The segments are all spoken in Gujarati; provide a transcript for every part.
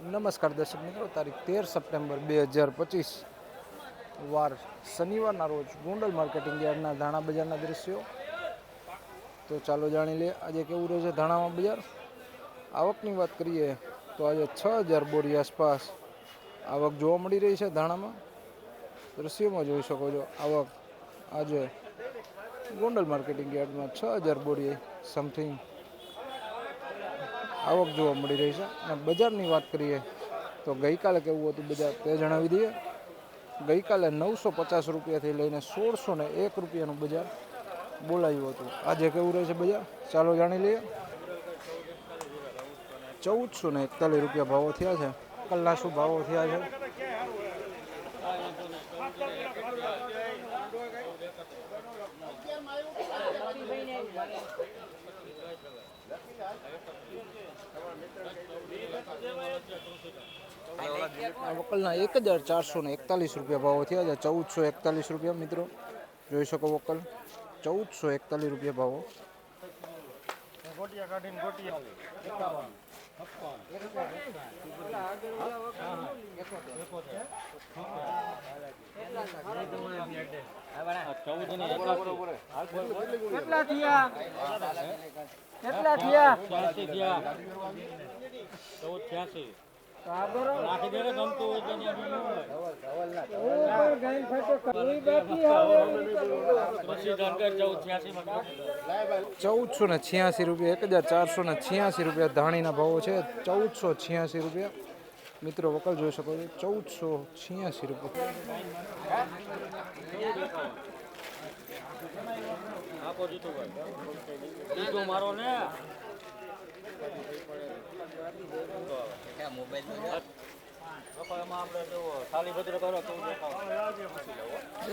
નમસ્કાર દર્શક મિત્રો, તારીખ તેર સપ્ટેમ્બર બે હજાર પચીસ, વાર શનિવારના રોજ ગોંડલ માર્કેટિંગ યાર્ડના ધાણા બજારના દ્રશ્યો. તો ચાલો જાણી લે આજે કેવું રહે છે ધાણામાં બજાર? આવકની વાત કરીએ તો આજે છ હજાર બોરી આસપાસ આવક જોવા મળી રહી છે ધાણામાં. દૃશ્યોમાં જોઈ શકો છો, આવક આજે ગોંડલ માર્કેટિંગ યાર્ડમાં છ હજાર બોરી સમથિંગ આવક જોવા મળી રહી છે. અને બજારની વાત કરીએ તો ગઈકાલે કેવું હતું બજાર? તે જણાવી દઈએ. ગઈકાલે નવસો પચાસ રૂપિયાથી લઈને સોળસો ને એક રૂપિયાનું બજાર બોલાયું હતું. આજે કેવું રહે છે બજાર? ચાલો જાણી લઈએ. ચૌદસો ને એકતાલીસ રૂપિયા ભાવો થયા છે. કલના શું ભાવો થયા છે? વકલના એક હજાર ચારસો ને એકતાલીસ રૂપિયા ભાવો થયા છે. ચૌદસો એકતાલીસ રૂપિયા મિત્રો. જોઈ શકો વકલ. ચૌદસો એકતાલીસ રૂપિયા ભાવો. કેટલા થયા કેટલા થયા કેટલા થયા ચૌદસો ને છ્યાસી રૂપિયા, એક હજાર ચારસો ને છ્યાસી રૂપિયા ધાણીના ભાવો છે, ચૌદસો છ્યાસી રૂપિયા. મિત્રો, વકલ જોઈ શકો છો, ચૌદસો છ્યાસી રૂપિયા.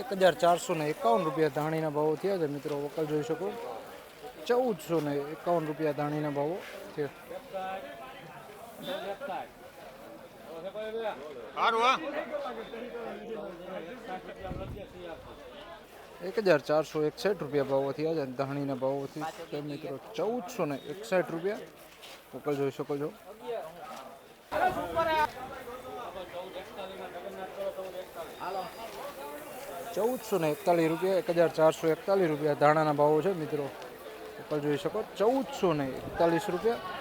એક હજાર ચારસો ને એકાવન રૂપિયા ધાણીના ભાવો થયા છે, મિત્રો, વકલ જોઈ શકો. ચૌદસો ને એકાવન રૂપિયા ધાણીના ભાવો છે એક હજાર ચારસો એકસઠ રૂપિયા ભાવોથી આજે ધાણીના ભાવોથી તે મિત્રો ચૌદસો ને એકસઠ રૂપિયા. વકલ જોઈ શકો છો. ચૌદસો ને એકતાલીસ રૂપિયા, એક હજાર ચારસો એકતાલીસ રૂપિયા ધાણાના ભાવો છે મિત્રો. ઉપર જોઈ શકો. ચૌદસો ને એકતાલીસ રૂપિયા.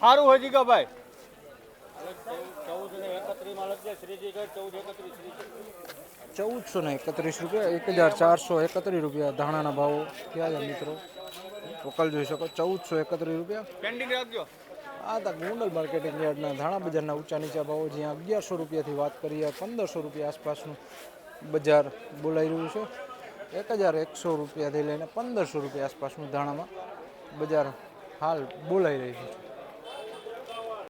સારું હજી કા ભાઈ. ચૌદસો ને એકત્રીસ રૂપિયા એક હજાર ચારસો એકત્રીસ રૂપિયા ધાણાના ભાવો ક્યાં છે મિત્રો. વકલ જોઈ શકો ચૌદસો એકત્રીસ રૂપિયા. પેન્ડિંગ રાખજો. આ હતા ગોંડલ માર્કેટિંગ યાર્ડના ધાણા બજારના ઊંચા નીચા ભાવો જ્યાં અગિયારસો રૂપિયાથી વાત કરીએ પંદરસો રૂપિયા આસપાસનું બજાર બોલાઈ રહ્યું છે. એક હજાર એકસો રૂપિયાથી લઈને પંદરસો રૂપિયા આસપાસનું ધાણામાં બજાર હાલ બોલાઈ રહી છે.